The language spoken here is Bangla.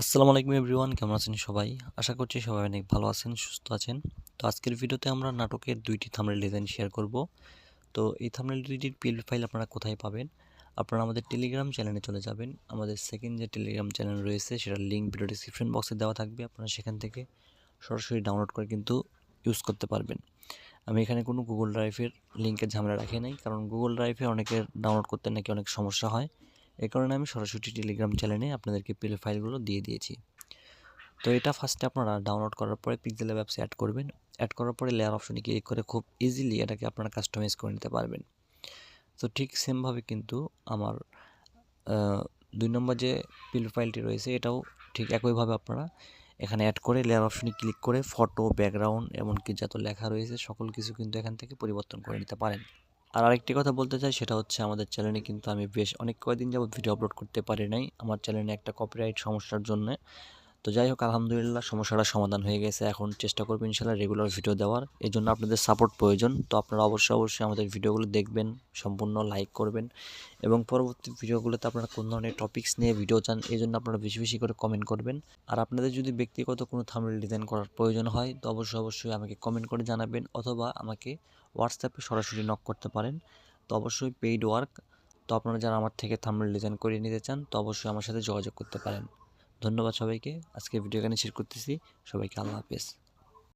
আসসালামু আলাইকুম এভরিওয়ান, কেমন আছেন সবাই? আশা করছি সবাই অনেক ভালো আছেন, সুস্থ আছেন। তো আজকের ভিডিওতে আমরা নাটকের দুইটি থামনেল ডিজাইন শেয়ার করব। তো এই থামনেল দুইটির পিএল ফাইল আপনারা কোথায় পাবেন? আপনারা আমাদের টেলিগ্রাম চ্যানেলে চলে যাবেন। আমাদের সেকেন্ড যে টেলিগ্রাম চ্যানেল রয়েছে, সেটার লিঙ্ক ভিডিও ডিসক্রিপশন বক্সে দেওয়া থাকবে। আপনারা সেখান থেকে সরাসরি ডাউনলোড করে কিন্তু ইউজ করতে পারবেন। আমি এখানে কোনো গুগল ড্রাইভের লিঙ্কের ঝামেলা রাখি নাই, কারণ গুগল ড্রাইভে অনেকের ডাউনলোড করতে নাকি অনেক সমস্যা হয়। এই কারণে আমি সরাসরি টেলিগ্রাম চ্যানেলে আপনাদেরকে পিএল ফাইলগুলো দিয়ে দিয়েছি। তো এটা ফার্স্টে আপনারা ডাউনলোড করার পরে পিক্সেলের ব্যবসা অ্যাড করবেন। অ্যাড করার পরে লেয়ার অপশনে ক্লিক করে খুব ইজিলি এটাকে আপনারা কাস্টমাইজ করে নিতে পারবেন। তো ঠিক সেমভাবে কিন্তু আমার দুই নম্বর যে পিল ফাইলটি রয়েছে, এটাও ঠিক একইভাবে আপনারা এখানে অ্যাড করে লেয়ার অপশনে ক্লিক করে ফটো ব্যাকগ্রাউন্ড এমনকি যত লেখা রয়েছে, সকল কিছু কিন্তু এখান থেকে পরিবর্তন করে নিতে পারেন। আর আরেকটি কথা বলতে চাই, সেটা হচ্ছে আমাদের চ্যানেলে কিন্তু আমি বেশ অনেক কয়েকদিন যাবত ভিডিও আপলোড করতে পারি নাই। আমার চ্যানেলে একটা কপিরাইট সমস্যার জন্য। তো যাই হোক আলহামদুলিল্লাহ সমস্যাটা সমাধান হয়ে গেছে। এখন চেষ্টা করব ইনশাল্লাহ রেগুলার ভিডিও দেওয়ার। এই জন্য আপনাদের সাপোর্ট প্রয়োজন। তো আপনারা অবশ্যই অবশ্যই আমাদের ভিডিওগুলো দেখবেন, সম্পূর্ণ লাইক করবেন এবং পরবর্তী ভিডিওগুলোতে আপনারা কোন ধরনের টপিক্স নিয়ে ভিডিও চান এই জন্য আপনারা বেশি বেশি করে কমেন্ট করবেন। আর আপনাদের যদি ব্যক্তিগত কোনো থামনেল ডিজাইন করার প্রয়োজন হয়, তো অবশ্যই অবশ্যই আমাকে কমেন্ট করে জানাবেন অথবা আমাকে হোয়াটসঅ্যাপে সরাসরি নক করতে পারেন। তো অবশ্যই পেইড ওয়ার্ক তো আপনারা যারা আমার থেকে থামনেল ডিজাইন করিয়ে নিতে চান, তো অবশ্যই আমার সাথে যোগাযোগ করতে পারেন। ধন্যবাদ সবাইকে। আজকে ভিডিও এখানে শেয়ার করতেছি। সবাইকে আল্লাহ হাফেজ।